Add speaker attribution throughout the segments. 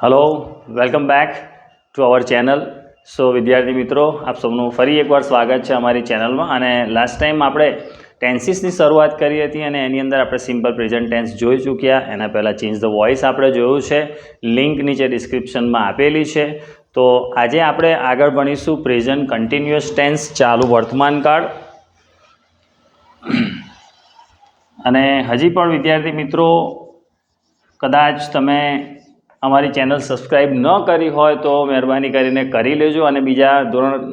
Speaker 1: Hello welcome back to our channel so વિદ્યાર્થી મિત્રો, આપ સૌનું ફરી એકવાર સ્વાગત છે અમારી ચેનલમાં અને લાસ્ટ ટાઈમ આપણે ટેન્સીસની શરૂઆત કરી હતી અને એની અંદર આપણે સિમ્પલ પ્રેઝન્ટ ટેન્સ જોઈ ચૂક્યા. એના પહેલાં ચેન્જ ધ વોઇસ આપણે જોયું છે. લિંક નીચે ડિસ્ક્રિપ્શનમાં આપેલી છે. તો આજે આપણે આગળ ભણીશું પ્રેઝન્ટ કન્ટિન્યુઅસ ટેન્સ ચાલુ વર્તમાન કાળ. અને હજી પણ વિદ્યાર્થી મિત્રો, કદાચ તમે અમારી ચેનલ સબસ્ક્રાઈબ ન કરી હોય તો મહેરબાની કરીને કરી લેજો અને બીજા ધોરણ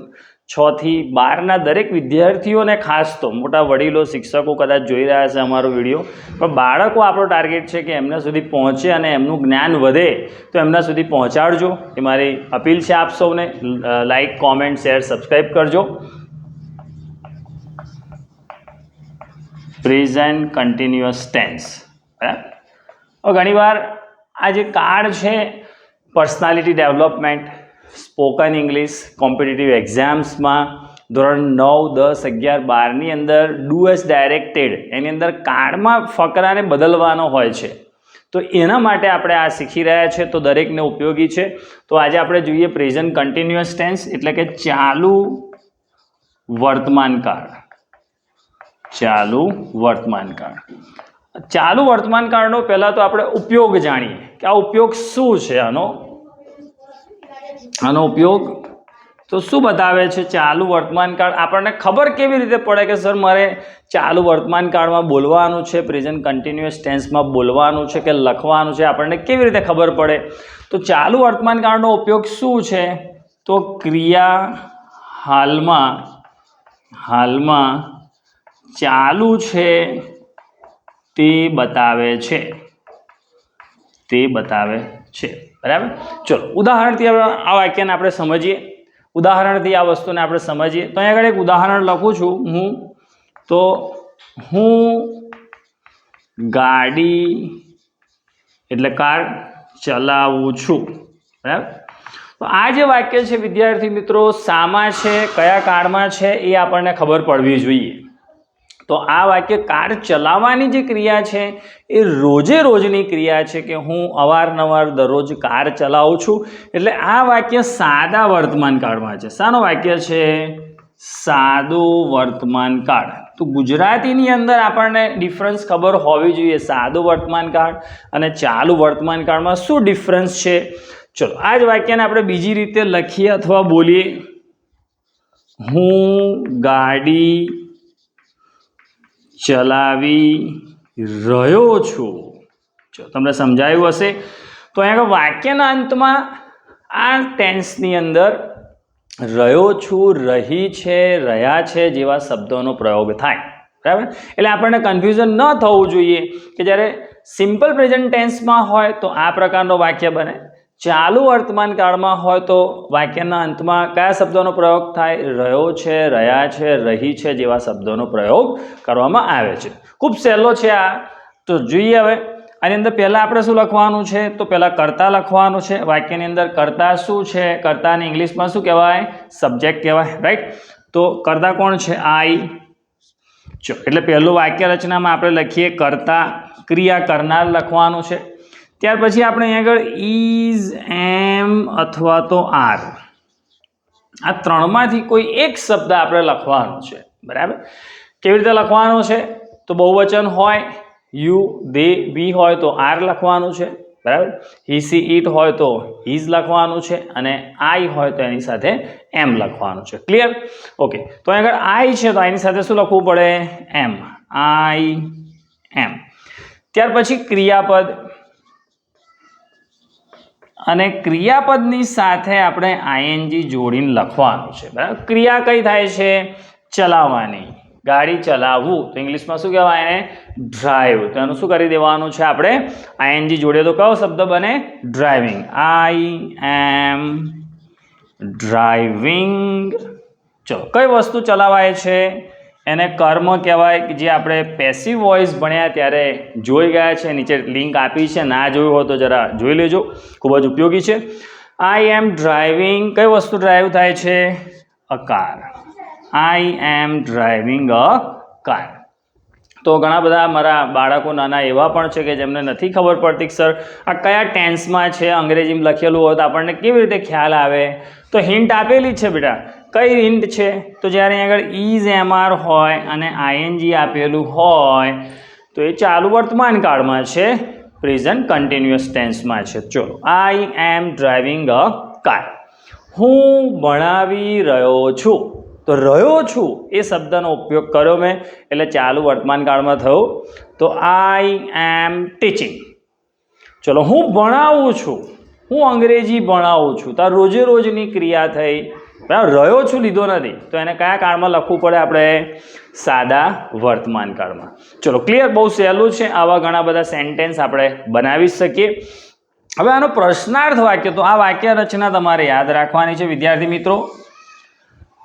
Speaker 1: છથી બારના દરેક વિદ્યાર્થીઓને ખાસ તો મોટા વડીલો, શિક્ષકો કદાચ જોઈ રહ્યા છે અમારો વીડિયો. પણ બાળકો આપણો ટાર્ગેટ છે કે એમના સુધી પહોંચે અને એમનું જ્ઞાન વધે તો એમના સુધી પહોંચાડજો. એ મારી અપીલ છે આપ સૌને. લાઈક કોમેન્ટ શેર સબસ્ક્રાઈબ કરજો. પ્રેઝન્ટ કન્ટિન્યુઅસ ટેન્સ બરાબર? ઘણીવાર આ જે કાર્ડ છે personality development spoken English competitive એક્ઝામ્સમાં ધોરણ નવ, દસ, અગિયાર, બારની અંદર ડુ એસ ડાયરેક્ટેડ એની અંદર કાર્ડમાં ફકરાને બદલવાનો હોય છે. તો એના માટે આપણે આ શીખી રહ્યા છે, તો દરેકને ઉપયોગી છે. તો આજે આપણે જોઈએ પ્રેઝન્ટ કન્ટિન્યુઅસ ટેન્સ એટલે કે ચાલુ વર્તમાન કાળ ચાલુ વર્તમાન કાળ ચાલુ વર્તમાન કાળનો પહેલાં તો આપણે ઉપયોગ જાણીએ કે આ ઉપયોગ શું છે આનો? આનો ઉપયોગ તો શું બતાવે છે? ચાલુ વર્તમાન કાળ આપણને ખબર કેવી રીતે પડે કે સર મારે ચાલુ વર્તમાન કાળમાં બોલવાનું છે પ્રેઝન્ટ કન્ટિન્યુઅસ ટેન્સમાં બોલવાનું છે કે લખવાનું છે આપણને કેવી રીતે ખબર પડે? તો ચાલુ વર્તમાન કાળનો ઉપયોગ શું છે? તો ક્રિયા હાલમાં હાલમાં ચાલુ છે તે બતાવે છે. તે બતાવે છે. બરાબર? ચલો, ઉદાહરણથી હવે આ વાક્યને આપણે સમજીએ. ઉદાહરણથી આ વસ્તુને આપણે સમજીએ. તો અહીંયા આગળ એક ઉદાહરણ લખું છું હું. તો હું ગાડી, એટલે કાર ચલાવું છું. બરાબર? તો આ જે વાક્ય છે, વિદ્યાર્થી મિત્રો, શામાં છે, કયા કાળમાં છે, એ આપણને ખબર પડવી જોઈએ. તો આ વાક્ય કાર ચલાવવાની જે ક્રિયા છે, એ રોજે રોજની ક્રિયા છે કે હું અવારનવાર દરરોજ કાર ચલાવું છું. એટલે આ વાક્ય સાદા વર્તમાન કાળમાં છે. શાનો વાક્ય છે? સાદું વર્તમાન કાળ. તો ગુજરાતીની અંદર આપણને ડિફરન્સ ખબર હોવી જોઈએ સાદું વર્તમાન કાળ અને ચાલુ વર્તમાન કાળમાં શું ડિફરન્સ છે? ચલો, આ જ વાક્યને આપણે બીજી રીતે લખીએ અથવા બોલીએ. હું ગાડી ચલાવી રહ્યો છું. જો તમને સમજાયું હશે, તો અહીંયા વાક્યના અંતમાં આ ટેન્સની અંદર રહ્યો છું, રહી છે, રહ્યા છે જેવા શબ્દોનો પ્રયોગ થાય. બરાબર? એટલે આપણને કન્ફ્યુઝન ન થવું જોઈએ કે જ્યારે સિમ્પલ પ્રેઝન્ટ ટેન્સમાં હોય તો આ પ્રકારનો વાક્ય બને. ચાલુ વર્તમાન કાળમાં હોય તો વાક્યના અંતમાં કયા શબ્દોનો પ્રયોગ થાય? રહ્યો છે, રહ્યા છે, રહી છે જેવા શબ્દોનો પ્રયોગ કરવામાં આવે છે. ખૂબ સહેલો છે આ. તો જોઈએ હવે, આની અંદર પહેલાં આપણે શું લખવાનું છે? તો પહેલાં કરતા લખવાનું છે. વાક્યની અંદર કરતા શું છે? કરતાને ઇંગ્લિશમાં શું કહેવાય? સબ્જેક્ટ કહેવાય રાઈટ તો કરતા કોણ છે? આઈ. એટલે પહેલું વાક્ય રચનામાં આપણે લખીએ કરતા ક્રિયા કરનાર લખવાનું છે. ત્યાર પછી આપણે અહીં આગળ ઇઝ એમ અથવા તો આર. આ ત્રણમાંથી કોઈ એક શબ્દ આપણે લખવાનો છે, બરાબર? કેવી રીતે લખવાનો છે? તો બહુવચન હોય, યુ, દે, વી હોય તો આર લખવાનું છે, બરાબર? હી, સી, ઇટ હોય તો હિઝ લખવાનું છે અને આઈ હોય તો એની સાથે એમ લખવાનું છે. ક્લિયર? ઓકે. તો અહીં આગળ આઈ છે તો એની સાથે શું લખવું પડે? એમ. આઈ, એમ. ત્યાર પછી ક્રિયાપદ. અને ક્રિયાપદની સાથે આપણે આઈએનજી જોડીને લખવાનું છે. બરાબર? ક્રિયા કઈ થાય છે? ચલાવવાની. ગાડી ચલાવવું. તો ઇંગ્લિશમાં શું કહેવાય એને? ડ્રાઈવ. તો એનું શું કરી દેવાનું છે આપણે? આઈએનજી જોડે તો કયો શબ્દ બને? ડ્રાઇવિંગ. આઈ એમ ડ્રાઇવિંગ ચલો, કઈ વસ્તુ ચલાવાય છે? એને કર્મ કહેવાય કે જે આપણે પેસિવ વોઇસ ભણ્યા ત્યારે જોઈ ગયા છે, નીચે લિંક આપી છે, ના જોયું હોય તો જરા જોઈ લેજો. ખૂબ જ ઉપયોગી છે. આઈ એમ ડ્રાઇવિંગ કઈ વસ્તુ ડ્રાઈવ થાય છે? A car I am driving a car તો ઘણા બધા મારા બાળકો નાના એવા પણ છે કે જેમને નથી ખબર પડતી કે, સર, આ કયા ટેન્સમાં છે? અંગ્રેજીમાં લખેલું હોય તો આપણને કેવી રીતે ખ્યાલ આવે? તો હિન્ટ આપેલી છે બેટા. કઈ હિન્ટ છે? તો જ્યારે આગળ ઇઝ એમઆર હોય અને આઈએનજી આપેલું હોય, તો એ ચાલુ વર્તમાન કાળમાં છે પ્રેઝન્ટ કન્ટિન્યુઅસ ટેન્સમાં છે. ચલો આઈ એમ ડ્રાઇવિંગ અ કાર હું ભણાવી રહ્યો છું. તો રહ્યો છું એ શબ્દનો ઉપયોગ કર્યો મેં, એટલે ચાલુ વર્તમાન કાળમાં થયું. તો આઈ એમ ટીચિંગ ચલો, હું ભણાવું છું. હું અંગ્રેજી ભણાવું છું. તો રોજે રોજની ક્રિયા થઈ. બરાબર રહ્યો છું, લીધો નથી. તો એને કયા કાળમાં લખવું પડે આપણે? સાદા વર્તમાન કાળમાં. ચલો ક્લિયર બહુ સહેલું છે. આવા ઘણા બધા સેન્ટેન્સ આપણે બનાવી શકીએ. હવે આનો પ્રશ્નાર્થ વાક્ય, તો આ વાક્ય રચના તમારે યાદ રાખવાની છે, વિદ્યાર્થી મિત્રો.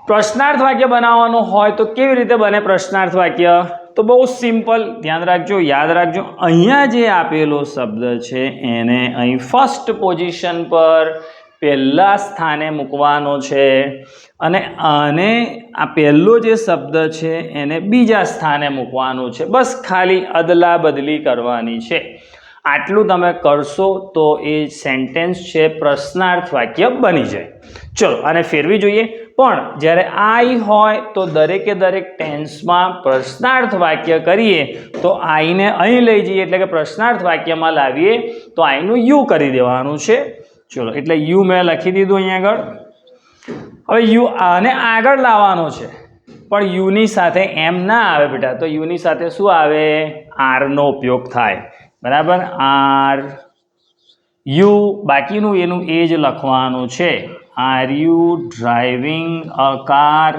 Speaker 1: પ્રશ્નાર્થ વાક્ય બનાવવાનું હોય તો કેવી રીતે બને પ્રશ્નાર્થ વાક્ય? તો બહુ સિમ્પલ ધ્યાન રાખજો, યાદ રાખજો. અહીંયા જે આપેલો શબ્દ છે, એને અહીં ફર્સ્ટ પોઝિશન પર પહેલા સ્થાને મૂકવાનો છે અને આને આ પહેલો જે શબ્દ છે એને બીજા સ્થાને મૂકવાનો છે. બસ ખાલી અદલા બદલી કરવાની છે. આટલું તમે કરશો તો એ સેન્ટેન્સ છે પ્રશ્નાર્થ વાક્ય બની જાય. ચલો, આને ફેરવી જોઈએ. પણ જ્યારે આઈ હોય તો દરેકે દરેક ટેન્સમાં પ્રશ્નાર્થ વાક્ય કરીએ તો આઈને અહીં લઈ જઈએ. એટલે કે પ્રશ્નાર્થ વાક્યમાં લાવીએ તો આઈનું યુ કરી દેવાનું છે. ચલો, એટલે યુ મેં લખી દીધું અહીંયા આગળ. હવે યુ આને આગળ લાવવાનો છે. પણ યુની સાથે એમ ના આવે બેટા. તો યુની સાથે શું આવે? આરનો ઉપયોગ થાય. બરાબર? આર યુ, બાકીનું એનું એ જ લખવાનું છે. Are you driving a car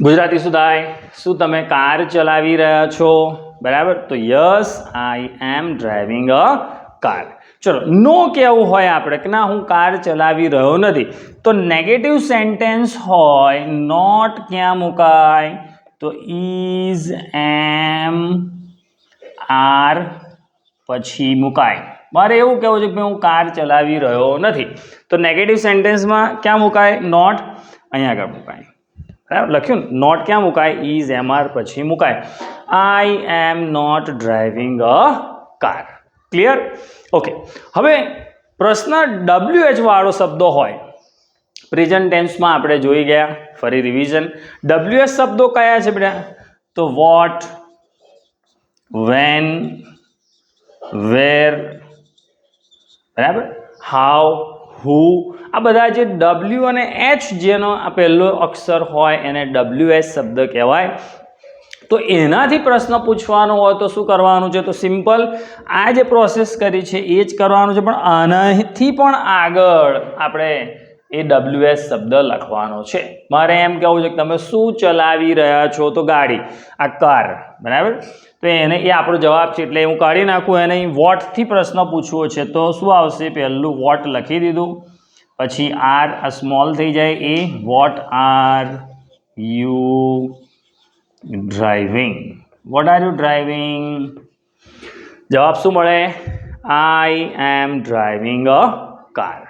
Speaker 1: Gujarati શું થાય? શું તમે કાર ચલાવી રહ્યા છો? બરાબર? તો yes I am driving a car. ચલો, નો કેવું હોય આપણે કે ના, હું કાર ચલાવી રહ્યો નથી. તો નેગેટિવ સેન્ટેન્સ હોય નોટ ક્યાં મુકાય? તો ઇઝ એમ આર પછી મુકાય. મારે એવું કહેવું છે કે હું કાર ચલાવી રહ્યો નથી. તો નેગેટિવ સેન્ટેન્સમાં ક્યાં મુકાય? નોટ અહીંયા આગળ મુકાય. બરાબર? લખ્યું નોટ ક્યાં મુકાય? ઇઝ એમ આર પછી મુકાય. I am not driving a car clear okay હવે પ્રશ્ન ડબલ્યુ એચ વાળો શબ્દો હોય. પ્રેઝન્ટ ટેન્સમાં આપણે જોઈ ગયા, ફરી રિવિઝન ડબલ્યુ એચ શબ્દો કયા છે બેટા? તો વોટ વેન વેર બરાબર? હાઉ હુ આ બધા જે ડબલ્યુ અને એચ જેનો આ પહેલો અક્ષર હોય એને ડબલ્યુ એચ શબ્દ કહેવાય. તો એનાથી પ્રશ્ન પૂછવાનો હોય તો શું કરવાનું છે? તો સિમ્પલ, આ જે પ્રોસેસ કરી છે એ જ કરવાનું છે, પણ આનાથી પણ આગળ આપણે એ ડબલ્યુ એસ શબ્દ લખવાનો છે. મારે એમ કહેવું છે કે તમે શું ચલાવી રહ્યા છો? તો ગાડી, આ કાર, બરાબર? તો એને એ આપણો જવાબ છે, એટલે હું કાઢી નાખું, એને વોટથી પ્રશ્ન પૂછવો છે, તો શું આવશે? પહેલું વોટ લખી દીધું, પછી આર આ સ્મોલ થઈ જાય, એ what are you driving what are you driving જવાબ શું મળે I am driving a car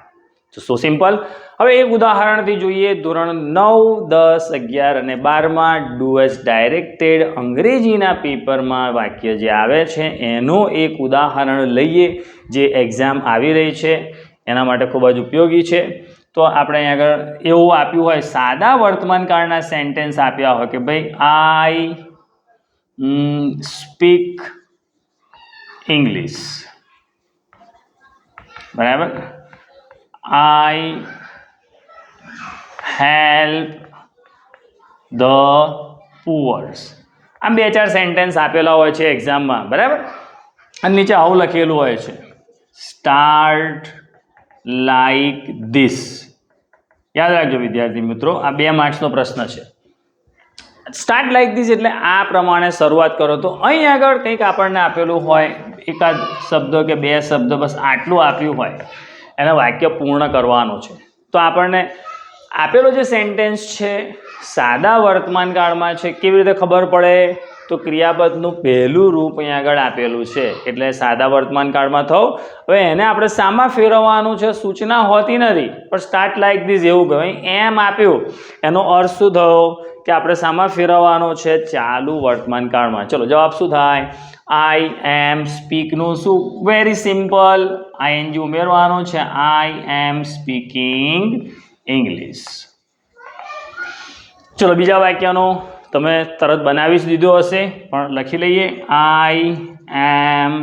Speaker 1: so simple હવે એક ઉદાહરણથી જોઈએ। ધોરણ નવ, દસ, અગિયાર અને બારમાં ડુએસ ડાયરેક્ટેડ અંગ્રેજીના પેપરમાં વાક્ય જે આવે છે, એનું એક ઉદાહરણ લઈએ જે એક્ઝામ આવી રહી છે. એના માટે ખૂબ જ ઉપયોગી છે. તો આપણે અહીં આગળ એવું આપ્યું હોય, સાદા વર્તમાન કાળના સેન્ટેન્સ આપ્યા હોય કે ભાઈ આઈ સ્પીક ઇંગ્લિશ બરાબર? આઈ હેલ્પ ધ પુઅર્સ આમ બે ચાર સેન્ટેન્સ આપેલા હોય છે એક્ઝામમાં બરાબર? અને નીચે આવું લખેલું હોય છે સ્ટાર્ટ લાઈક ધીસ યાદ રાખજો, વિદ્યાર્થી મિત્રો, આ બે માર્ક્સનો પ્રશ્ન છે. સ્ટાર્ટ લાઈક ધીસ એટલે આ પ્રમાણે શરૂઆત કરો તો અહીં આગળ કંઈક આપણને આપેલું હોય, એકાદ શબ્દ કે બે શબ્દ, બસ આટલું આપ્યું હોય, એને વાક્ય પૂર્ણ કરવાનું છે. તો આપણને આપેલો જે સેન્ટેન્સ છે, સાદા વર્તમાન કાળમાં છે, કેવી રીતે ખબર પડે? તો ક્રિયાપદનું પહેલું રૂપ અહીંયા આગળ આપેલું છે. એટલે સાદા વર્તમાન કાળમાં થવું. હવે એને આપણે સામા ફેરવવાનું છે, સૂચના હોતી નથી. પણ સ્ટાર્ટ લાઈક ધીઝ એવું કહ્યું એમ આપ્યું. એનો અર્થ શું થયો? કે આપણે સામા ફેરવવાનો છે ચાલુ વર્તમાન કાળમાં. ચલો, જવાબ શું થાય? આઈ એમ સ્પીકનું શું? વેરી સિમ્પલ આઈએનજી ઉમેરવાનું છે. આઈ એમ સ્પીકિંગ ઇંગ્લિશ ચલો, બીજા વાક્યનો. તમે તરત બનાવી જ દીધો હશે, પણ લખી લઈએ. આઈ એમ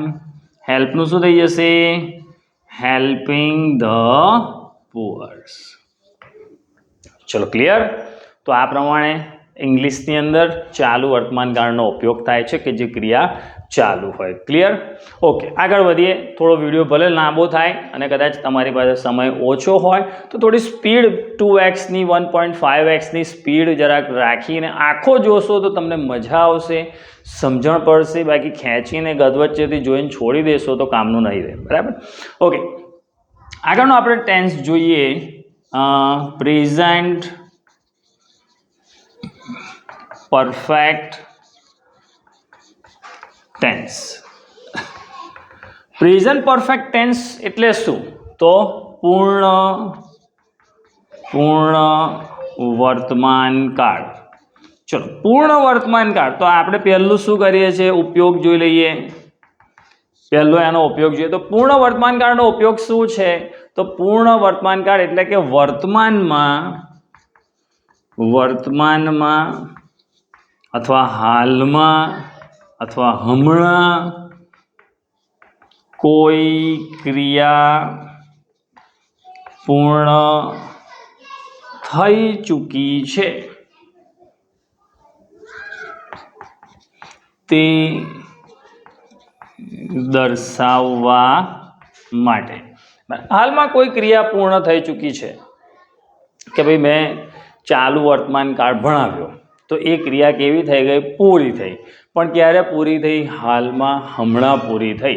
Speaker 1: હેલ્પનું શું થઈ જશે? હેલ્પિંગ ધ પુઅર્સ ચલો ક્લિયર તો આ પ્રમાણે ઇંગ્લિશની અંદર ચાલુ વર્તમાન કાળનો ઉપયોગ થાય છે કે જે ક્રિયા ચાલુ હોય. ક્લિયર ઓકે આગળ વધીએ. થોડો વીડિયો ભલે લાંબો થાય અને કદાચ તમારી પાસે સમય ઓછો હોય, તો થોડી સ્પીડ ટુ એક્સની વન પોઈન્ટ ફાઇવ એક્સની સ્પીડ જરાક રાખીને આખો જોશો તો તમને મજા આવશે. સમજણ પડશે, બાકી ખેંચીને ગદવચ્ચેથી જોઈને છોડી દેશો તો કામનું નહીં રહે. બરાબર? ઓકે આગળનો આપણે ટેન્સ જોઈએ. Present perfect tense present perfect tense એટલે શું? તો પૂર્ણ પૂર્ણ વર્તમાન કાળ. ચલો, પૂર્ણ વર્તમાન કાળ. તો આપણે પહેલું શું કરીએ છીએ? ઉપયોગ જોઈ લઈએ. પહેલો એનો ઉપયોગ જોઈએ. તો પૂર્ણ વર્તમાન કાળનો ઉપયોગ શું છે? તો પૂર્ણ વર્તમાન કાળ એટલે કે વર્તમાનમાં વર્તમાનમાં અથવા હાલમાં અથવા હમણાં કોઈ ક્રિયા પૂર્ણ થઈ ચૂકી છે? તે દર્શાવવા માટે. હાલમાં કોઈ ક્રિયા પૂર્ણ થઈ ચૂકી છે? કે ભાઈ મેં ચાલુ વર્તમાન કાળ ભણાવ્યો. તો એ ક્રિયા કેવી થઈ ગઈ? પૂરી થઈ. પણ ક્યારે પૂરી થઈ? હાલમાં હમણાં પૂરી થઈ.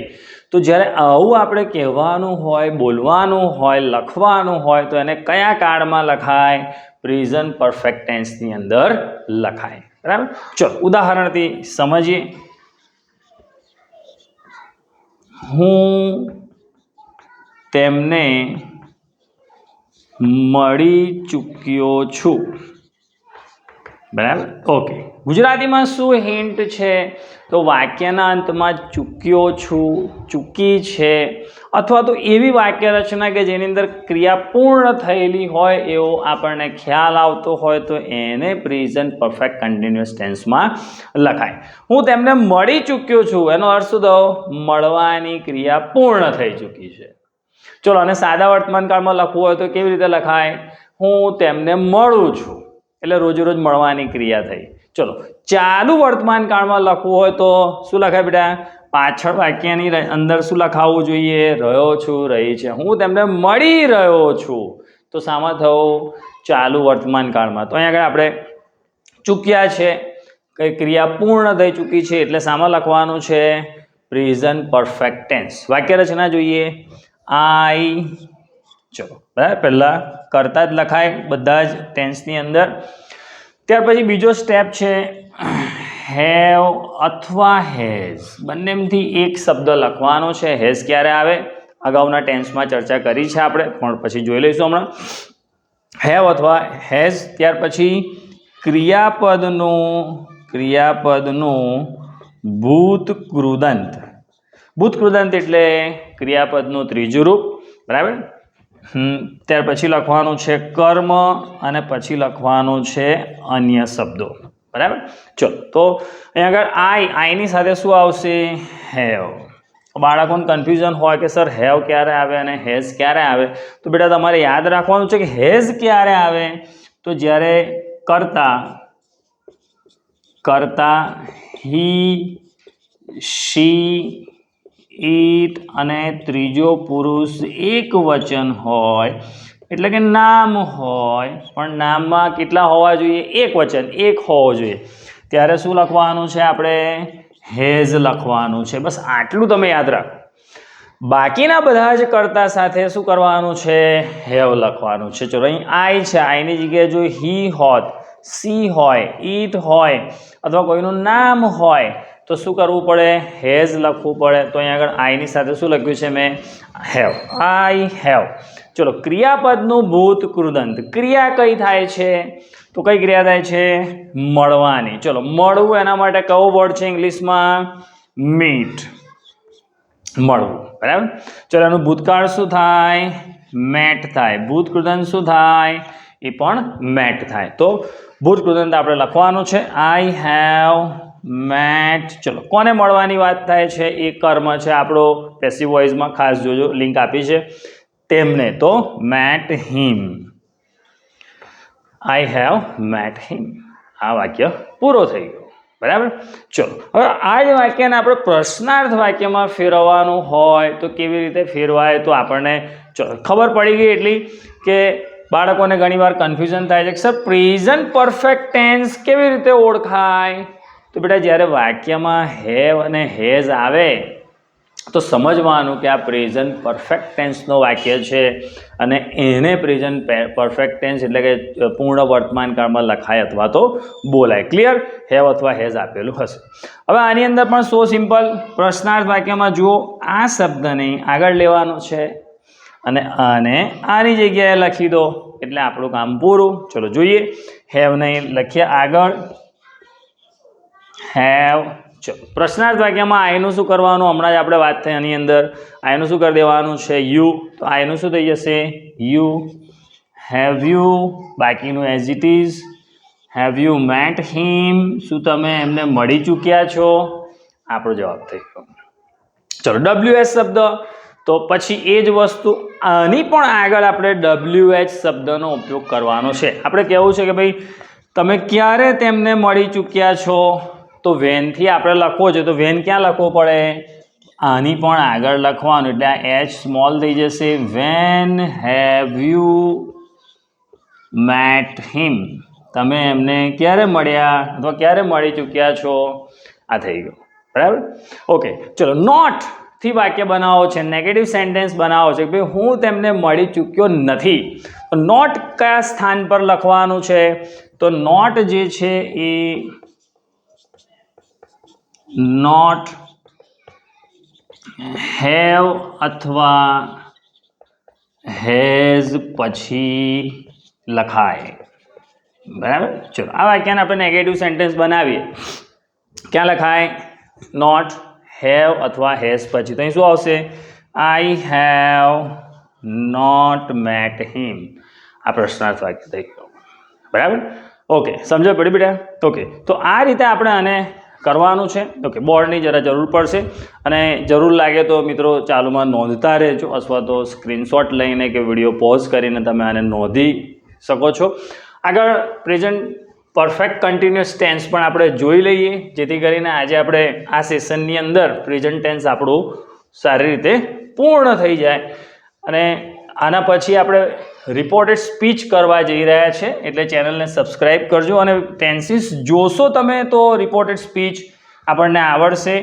Speaker 1: તો જ્યારે આવું આપણે કહેવાનું હોય, બોલવાનું હોય, લખવાનું હોય, તો એને કયા કાળમાં લખાય? પ્રિઝન પરફેક્ટ ટેન્સની અંદર લખાય. બરાબર? ચલો, ઉદાહરણથી સમજીએ. હું તેમને મળી ચૂક્યો છું. બરાબર? ઓકે. ગુજરાતીમાં શું હિન્ટ છે? તો વાક્યના અંતમાં ચૂક્યો છું ચૂકી છે અથવા તો એવી વાક્ય રચના કે જેની અંદર ક્રિયા પૂર્ણ થયેલી હોય એવો આપણને ખ્યાલ આવતો હોય તો એને પ્રેઝન્ટ પરફેક્ટ કન્ટિન્યુઅસ ટેન્સમાં લખાય. હું તેમને મળી ચૂક્યો છું. એનો અર્થ શું થયો? મળવાની ક્રિયા પૂર્ણ થઈ ચૂકી છે. ચલો અને સાદા વર્તમાન કાળમાં લખવું હોય તો કેવી રીતે લખાય? હું તેમને મળું છું. એટલે રોજ રોજ મળવાની ક્રિયા થઈ. ચલો, ચાલુ વર્તમાન કાળમાં લખવું હોય તો શું લખાય બેટા? પાછળ વાક્યની અંદર શું લખાવવું જોઈએ? રહ્યો છું, રહી છે. હું તેમને મળી રહ્યો છું. તો શામાં થવું ચાલુ વર્તમાન કાળમાં. તો અહીંયા આગળ આપણે ચૂક્યા છે. કઈ ક્રિયા પૂર્ણ થઈ ચૂકી છે એટલે શામાં લખવાનું છે પ્રિઝન પરફેક્ટ ટેન્સ વાક્ય રચના જોઈએ. આઈ ચલો, બરાબર? પહેલાં કરતા જ લખાય બધા જ ટેન્સની અંદર. ત્યાર પછી બીજો સ્ટેપ છે, હેવ અથવા હેઝ. બંનેમાંથી એક શબ્દ લખવાનો છે, હેઝ ક્યારે આવે? અગાઉના ટેન્સમાં ચર્ચા કરી છે આપણે, પણ પછી જોઈ લઈશું હમણાં. હેવ અથવા હેઝ, ત્યાર પછી ક્રિયાપદનું ક્રિયાપદનું ભૂત કૃદંત ભૂત કૃદંત એટલે ક્રિયાપદનું ત્રીજું રૂપ, બરાબર? ત્યાર પછી લખવાનું છે કર્મ અને પછી લખવાનું છે અન્ય શબ્દો. બરાબર? ચલો, તો અહીંયા આગળ આઈ, આઈની સાથે શું આવશે? હેવ. બાળકોને કન્ફ્યુઝન હોય કે સર હેવ ક્યારે આવે અને હેઝ ક્યારે આવે? તો બેટા તમારે યાદ રાખવાનું છે કે હેઝ ક્યારે આવે? તો જ્યારે કરતા કરતા હી, શી ઈટ અને ત્રીજો પુરુષ એક વચન હોય, એટલે કે નામ હોય, પણ નામમાં કેટલા હોવા જોઈએ? એક વચન, એક હોવો જોઈએ. ત્યારે શું લખવાનું છે આપણે? હેઝ લખવાનું છે. બસ આટલું તમે યાદ રાખો. બાકીના બધા જ કરતા સાથે શું કરવાનું છે? હેવ લખવાનું છે. ચલો, અહીં આઈ છે. આઈની જગ્યાએ જો હી હોત, સી હોય ઈટ હોય, અથવા કોઈનું નામ હોય તો શું કરવું પડે? હેઝ લખવું પડે. તો અહીંયા આગળ આઈની સાથે શું લખ્યું છે મેં? હેવ આઈ હેવ ચલો, ક્રિયાપદનું ભૂત કૃદંત. ક્રિયા કઈ થાય છે? તો કઈ ક્રિયા થાય છે? મળવાની. ચલો, મળવું એના માટે કયો વર્ડ છે ઇંગ્લિશમાં? મીટ મળવું. બરાબર? ચલો, એનું ભૂતકાળ શું થાય? મેટ થાય. ભૂત કૃદંત શું થાય? એ પણ મેટ થાય. તો ભૂત કૃદંત આપણે લખવાનું છે. I have met. ચલો, કોને મળવાની વાત થાય છે? એ કર્મ છે આપણો. પેસિવ વોઇસમાં ખાસ જોજો લિંક આપી છે. તેમને તો met him. I have met him આ વાક્ય પૂરો થઈ ગયો. બરાબર? ચલો, હવે આ જ વાક્યને આપણે પ્રશ્નાર્થ વાક્યમાં ફેરવવાનું હોય તો કેવી રીતે ફેરવાય તો આપણને, ચલો, ખબર પડી ગઈ એટલી કે બાળકોને ઘણીવાર કન્ફ્યુઝન થાય છે સર પ્રેઝન્ટ પરફેક્ટ ટેન્સ કેવી રીતે ઓળખાય? તો બેટા, જ્યારે વાક્યમાં હેવ અને હેઝ આવે, તો સમજવાનું કે આ પ્રેઝન્ટ પરફેક્ટ ટેન્સનો વાક્ય છે અને એને પ્રેઝન્ટ પરફેક્ટ ટેન્સ એટલે કે પૂર્ણ વર્તમાનકાળમાં લખાય અથવા તો બોલાય. ક્લિયર હેવ અથવા હેઝ આપેલું હશે. હવે આની અંદર પણ સો સિમ્પલ પ્રશ્નાર્થ વાક્યમાં જુઓ. આ શબ્દને આગળ લેવાનો છે અને આને આની જગ્યાએ લખી દો. એટલે આપણું કામ પૂરું. ચલો જોઈએ. હેવ નહીં લખીએ આગળ. હેવ પ્રશ્નાર્થ વાક્યમાં આઈનું શું કરવાનું? હમણાં જ આપણે વાત થઈ એની અંદર. આઈનું શું કરી દેવાનું છે? યુ તો આઈનું શું થઈ જશે? યુ હેવ યુ બાકીનું as it is have you met him શું તમે એમને મળી ચૂક્યા છો? આપણો જવાબ થઈ ગયો. ચલો ડબલ્યુ એચ શબ્દ. તો પછી એ જ વસ્તુ, આની પણ આગળ આપણે ડબલ્યુ એચ શબ્દનો ઉપયોગ કરવાનો છે. આપણે કહેવું છે કે ભાઈ, તમે ક્યારે તેમને મળી ચૂક્યા છો? તો વેનથી આપણે લખવો છે તો વેન ક્યાં લખવો પડે? આની પણ આગળ લખવાનું. એટલે આ એચ સ્મોલ થઈ જશે. When have you met him. તમે એમને ક્યારે મળ્યા? અથવા ક્યારે મળી ચૂક્યા છો? આ થઈ ગયું. બરાબર? ઓકે. ચલો નોટથી વાક્ય બનાવો છે. નેગેટિવ સેન્ટેન્સ બનાવો છે કે ભાઈ, હું તેમને મળી ચૂક્યો નથી. તો નોટ કયા સ્થાન પર લખવાનું છે? તો નોટ જે છે એ નોટ હેવ અથવા હેઝ પછી લખાય. બરાબર? ચલો, આ વાક્યને આપણે નેગેટિવ સેન્ટેન્સ બનાવીએ. ક્યાં લખાય? નોટ હેવ અથવા હેઝ પછી. તો અહીં શું આવશે? I have not met him આ પ્રશ્નાર્થ વાક્ય થઈ ગયો. બરાબર? ઓકે સમજો પડી બેટા? ઓકે તો આ રીતે આપણે આને કરવાનું છે. ઓકે બોર્ડની જરા જરૂર પડશે. અને જરૂર લાગે તો મિત્રો ચાલુમાં નોંધતા રહેજો અથવા તો સ્ક્રીનશોટ લઈને કે વીડિયો પોઝ કરીને તમે આને નોંધી શકો છો. આગળ પ્રેઝન્ટ પરફેક્ટ કન્ટિન્યુઅસ ટેન્સ પણ આપણે જોઈ લઈએ. જેથી કરીને આજે આપણે આ સેશનની અંદર પ્રેઝન્ટ ટેન્સ આપણું સારી રીતે પૂર્ણ થઈ જાય. અને આના પછી આપણે રિપોર્ટેડ સ્પીચ કરવા જઈ રહ્યા છે, એટલે ચેનલને સબસ્ક્રાઈબ કરજો અને ટેન્સીસ જોશો તમે તો રિપોર્ટેડ સ્પીચ આપણને આવડશે.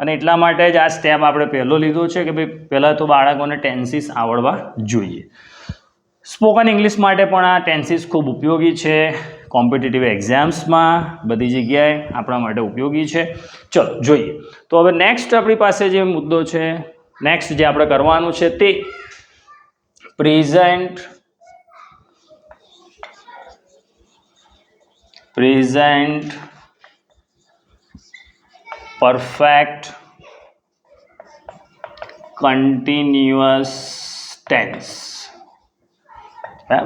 Speaker 1: અને એટલા માટે જ આ સ્ટેપ આપણે પહેલો લીધો છે કે ભાઈ પહેલાં તો બાળકોને ટેન્સીસ આવડવા જોઈએ. સ્પોકન ઇંગ્લિશ માટે પણ આ ટેન્સીસ ખૂબ ઉપયોગી છે. કોમ્પિટિટિવ એક્ઝામ્સમાં બધી જગ્યાએ આપણા માટે ઉપયોગી છે. ચલો, જોઈએ. તો હવે નેક્સ્ટ આપણી પાસે જે મુદ્દો છે નેક્સ્ટ જે આપણે કરવાનું છે તે present present perfect continuous tense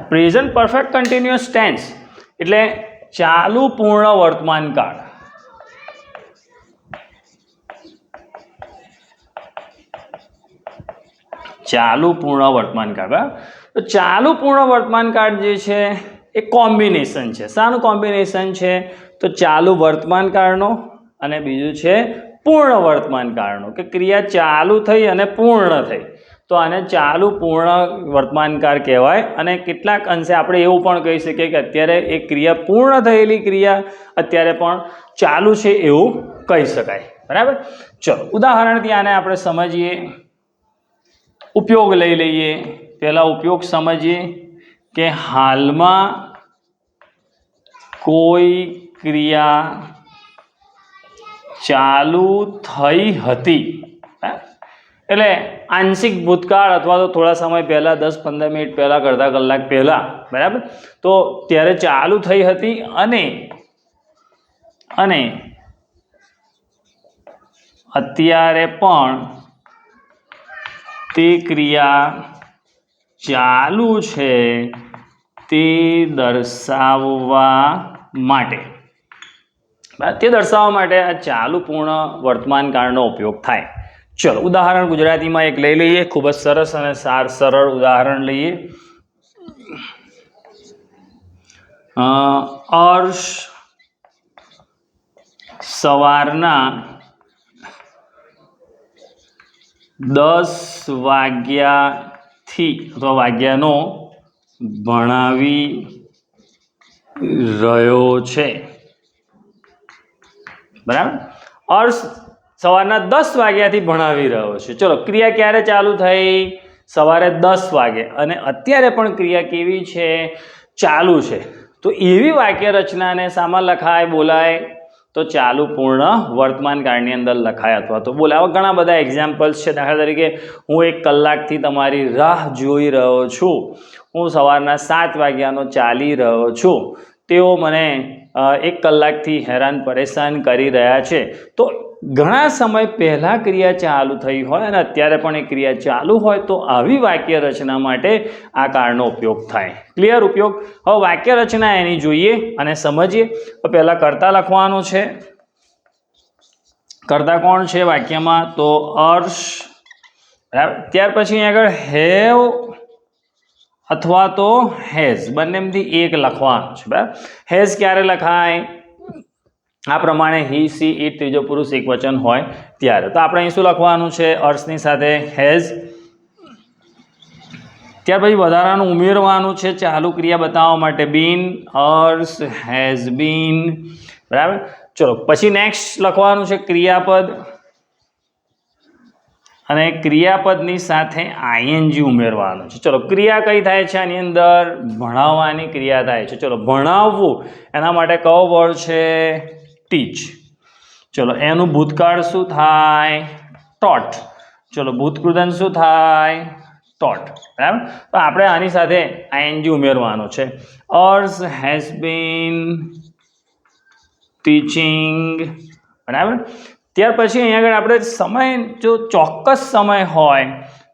Speaker 1: present perfect continuous tense એટલે ચાલુ પૂર્ણ વર્તમાન કાળ. ચાલુ પૂર્ણ વર્તમાન કાળ બરાબર તો ચાલુ પૂર્ણ વર્તમાન કાળ જે છે એ કોમ્બિનેશન છે. શાનું કોમ્બિનેશન છે? તો ચાલુ વર્તમાન કાળનો અને બીજું છે પૂર્ણ વર્તમાન કાળનો, કે ક્રિયા ચાલુ થઈ અને પૂર્ણ થઈ. તો આને ચાલુ પૂર્ણ વર્તમાનકાળ કહેવાય અને કેટલાક અંશે આપણે એવું પણ કહી શકીએ કે અત્યારે એ ક્રિયા પૂર્ણ થયેલી ક્રિયા અત્યારે પણ ચાલુ છે એવું કહી શકાય. બરાબર? ચલો, ઉદાહરણથી આને આપણે સમજીએ. ઉપયોગ લઈ લઈએ. પહેલાં ઉપયોગ સમજીએ. કે હાલમાં કોઈ ક્રિયા ચાલુ થઈ હતી? એટલે આંશિક ભૂતકાળ અથવા તો થોડા સમય પહેલાં, દસ પંદર મિનિટ પહેલાં, અડધા કલાક પહેલાં, બરાબર? તો ત્યારે ચાલુ થઈ હતી અને અને અત્યારે પણ તે ક્રિયા ચાલુ છે તે દર્શાવવા માટે. તે દર્શાવવા માટે આ ચાલુ પૂર્ણ વર્તમાન કાળનો ઉપયોગ થાય. ચલો, ઉદાહરણ ગુજરાતીમાં એક લઈ લઈએ. ખૂબ જ સરસ અને સાર સરળ ઉદાહરણ લઈએ. અર્ષ સવારના દસ વાગ્યાથી અથવા વાગ્યાનો ભણાવી રહ્યો છે. બરાબર? અર્થ સવારના દસ વાગ્યાથી ભણાવી રહ્યો છે. ચલો, ક્રિયા ક્યારે ચાલુ થઈ? સવારે દસ વાગે. અને અત્યારે પણ ક્રિયા કેવી છે? ચાલુ છે. તો એવી વાક્ય રચનાને શામાં લખાય, બોલાય. તો ચાલુ પૂર્ણ વર્તમાન કાળની અંદર લખાય અથવા તો બોલે. આવા ઘણા બધા એક્ઝામ્પલ્સ છે. દાખલા તરીકે હું એક કલાકથી તમારી રાહ જોઈ રહ્યો છું. હું સવારના સાત વાગ્યાનો ચાલી રહ્યો છું. તેઓ મને એક કલાકથી હેરાન, પરેશાન કરી રહ્યા છે. તો ઘણા સમય પહેલાં ક્રિયા ચાલુ થઈ હોય અને અત્યારે પણ એ ક્રિયા ચાલુ હોય તો આવી વાક્ય રચના માટે આ કાળનો ઉપયોગ થાય. ક્લિયર ઉપયોગ? હવે વાક્ય રચના એની જોઈએ અને સમજીએ. તો પહેલાં કરતા લખવાનું છે. કરતા કોણ છે વાક્યમાં? તો અર્શ. ત્યાર પછી આગળ હેવ અથવા તો હેઝ. બંનેમાંથી એક લખવાનું છે, બરાબર? હેઝ ક્યારે લખાય? આ પ્રમાણે હી, સી, ઇટ, ત્રીજો પુરુષ એક વચન હોય ત્યારે. તો આપણે અહીં શું લખવાનું છે? અર્થની સાથે હેઝ. ત્યાર પછી વધારાનું ઉમેરવાનું છે, ચાલુ ક્રિયા બતાવવા માટે બીન અર્સ હેઝ, બીન. બરાબર? ચલો, પછી નેક્સ્ટ લખવાનું છે ક્રિયાપદ. અને ક્રિયાપદની સાથે આઈએનજી ઉમેરવાનું છે. ચલો, ક્રિયા કઈ થાય છે આની અંદર? ભણાવવાની ક્રિયા થાય છે. ચલો, ભણાવવું, એના માટે કયો વર્ડ છે? ટીચ ચલો, એનું ભૂતકાળ શું થાય? ટોટ ચલો ભૂતકૃદન શું થાય? ટોટ બરાબર? તો આપણે આની સાથે આઈએનજી ઉમેરવાનું છે. અર્સ હેઝ બીન ટીચિંગ બરાબર? ત્યાર પછી અહીં આગળ આપણે સમય, જો ચોક્કસ સમય હોય,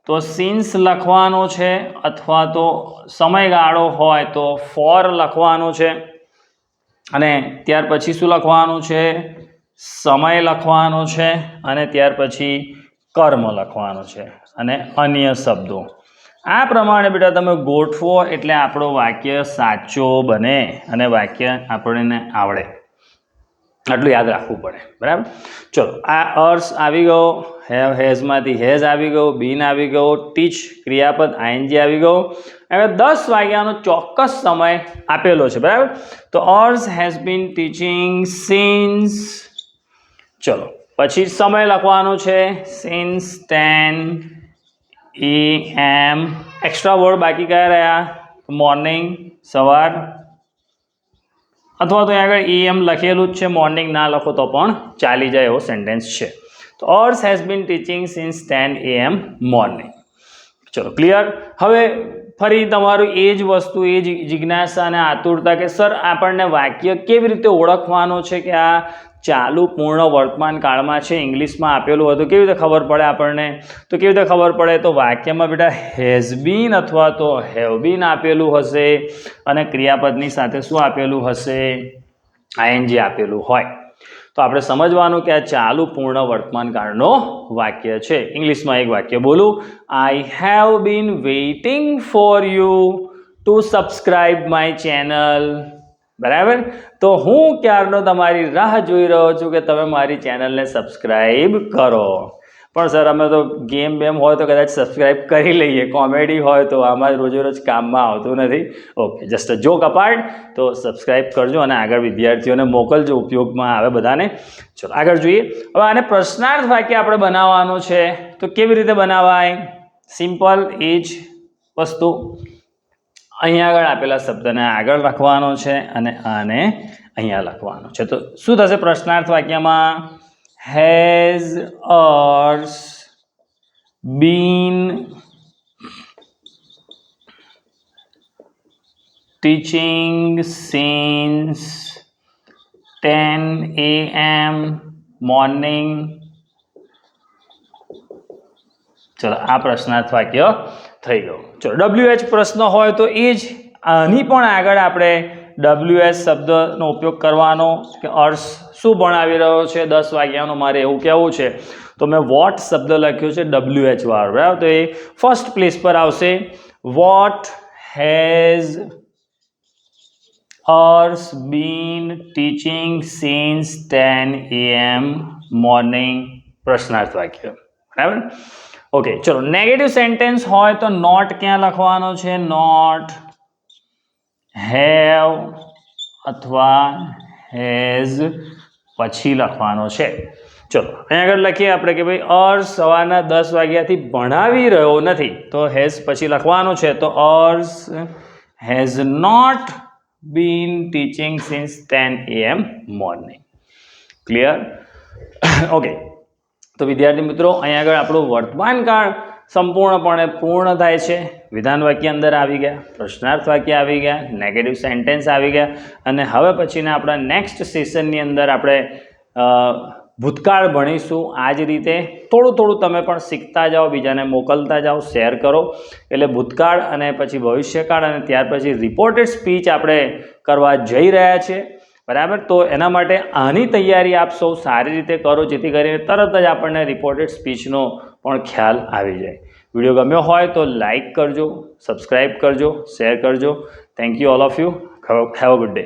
Speaker 1: તો સિન્સ લખવાનો છે અથવા તો સમયગાળો હોય તો ફોર લખવાનો છે. અને ત્યાર પછી શું લખવાનું છે? સમય લખવાનો છે અને ત્યાર પછી કર્મ લખવાનો છે અને અન્ય શબ્દો. આ પ્રમાણે બેટા તમે ગોઠવો એટલે આપણો વાક્ય સાચો બને અને વાક્ય આપણને આવડે. આટલું યાદ રાખવું પડે, બરાબર? ચલો, આ અર્સ આવી ગયો, હેવ, હેઝમાંથી હેઝ આવી ગયો, બીન આવી ગયો, ટીચ, ક્રિયાપદ, આઈએનજી આવી ગયો. હવે દસ વાગ્યાનો ચોક્કસ સમય આપેલો છે, બરાબર? તો hours has been teaching since ચલો, પછી સમય લખવાનો છે since ten A M extra word બાકી કયા રહ્યા? મોર્નિંગ સવાર અથવા તો આગળ એમ લખેલું જ છે મોર્નિંગ ના લખો તો પણ ચાલી જાય એવો સેન્ટેન્સ છે. તો ours has been teaching since ten am morning ચલો ક્લિયર હવે ફરી તમારું એ જ વસ્તુ, એ જ જિજ્ઞાસા અને આતુરતા કે, સર, આપણને વાક્ય કેવી રીતે ઓળખવાનો છે કે આ ચાલુ પૂર્ણ વર્તમાન કાળમાં છે, ઇંગ્લિશમાં આપેલું હતું. કેવી રીતે ખબર પડે આપણને? તો કેવી રીતે ખબર પડે? તો વાક્યમાં બેટા હેઝ બીન અથવા તો હેવ બીન આપેલું હશે અને ક્રિયાપદની સાથે શું આપેલું હશે? આઈએનજી આપેલું હોય. તો આપણે સમજવાનું કે આ ચાલુ પૂર્ણ વર્તમાન કાળનો વાક્ય છે. ઇંગ્લિશમાં એક વાક્ય બોલું I have been waiting for you to subscribe my channel બરાબર? તો હું ક્યારનો તમારી રાહ જોઈ રહ્યો છું કે તમે મારી ચેનલને સબસ્ક્રાઇબ કરો. પણ સર, અમે તો ગેમ બેમ હોય તો કદાચ સબસ્ક્રાઇબ કરી લઈએ. કોમેડી હોય તો આમાં રોજે રોજ કામમાં આવતું નથી. ઓકે જસ્ટ જોક અપાર્ટ તો સબસ્ક્રાઇબ કરજો અને આગળ વિદ્યાર્થીઓને મોકલજો ઉપયોગમાં આવે બધાને. ચલો, આગળ જોઈએ. હવે આને પ્રશ્નાર્થ વાક્ય આપણે બનાવવાનું છે. તો કેવી રીતે બનાવાય? સિમ્પલ એ જ વસ્તુ. અહીંયા આગળ આપેલા શબ્દને આગળ રાખવાનો છે અને આને અહીંયા લખવાનો છે તો શું થશે પ્રશ્નાર્થ વાક્યમાં has ours been teaching since 10 a.m. morning ચલો, આ પ્રશ્નાર્થ વાક્ય થઈ ગયું. ચલો ડબલ્યુએચ પ્રશ્ન હોય તો એ જ આની પણ આગળ આપણે ડબલ્યુએચ શબ્દનો ઉપયોગ કરવાનો કે અર્થ શું ભણાવી રહ્યો છે, દસ વાગ્યાનું મારે એવું કહેવું છે. તો મેં વોટ શબ્દ લખ્યો છે ડબલ્યુએચ વાળો, બરાબર? તો એ ફર્સ્ટ પ્લેસ પર આવશે. What has ours been teaching since ten am morning પ્રશ્નાર્થ વાક્ય. બરાબર? ઓકે ચલો નેગેટિવ સેન્ટેન્સ હોય તો નોટ ક્યાં લખવાનો છે? નોટ હેવ અથવા હેઝ પછી લખવાનો છે. ચલો, અહીંયા આગળ લખીએ આપણે કે ભાઈ અર્સ સવારના દસ વાગ્યાથી ભણાવી રહ્યો નથી, તો હેઝ પછી લખવાનું છે. તો ours has not been teaching since ten am morning clear okay તો વિદ્યાર્થી મિત્રો અહીંયા આગળ આપણું વર્તમાન કાળ સંપૂર્ણપણે પૂર્ણ થાય છે. વિધાન વાક્ય અંદર આવી ગયા, પ્રશ્નાર્થ વાક્ય આવી ગયા નેગેટિવ સેન્ટેન્સ આવી ગયા અને હવે પછીના આપણા નેક્સ્ટ સેશનની અંદર આપણે ભૂતકાળ ભણીશું. આ જ રીતે થોડું થોડું તમે પણ શીખતા જાઓ, બીજાને મોકલતા જાઓ શેર કરો. એટલે ભૂતકાળ અને પછી ભવિષ્યકાળ અને ત્યાર પછી રિપોર્ટેડ સ્પીચ આપણે કરવા જઈ રહ્યા છીએ બરાબર? તો એના માટે આની તૈયારી આપ સૌ સારી રીતે કરો, જેથી કરીને તરત જ આપણને રિપોર્ટેડ સ્પીચનો પણ ખ્યાલ આવી જાય. વીડિયો ગમ્યો હોય તો લાઈક કરજો સબસ્ક્રાઈબ કરજો શેર કરજો. Thank you all of you have a good day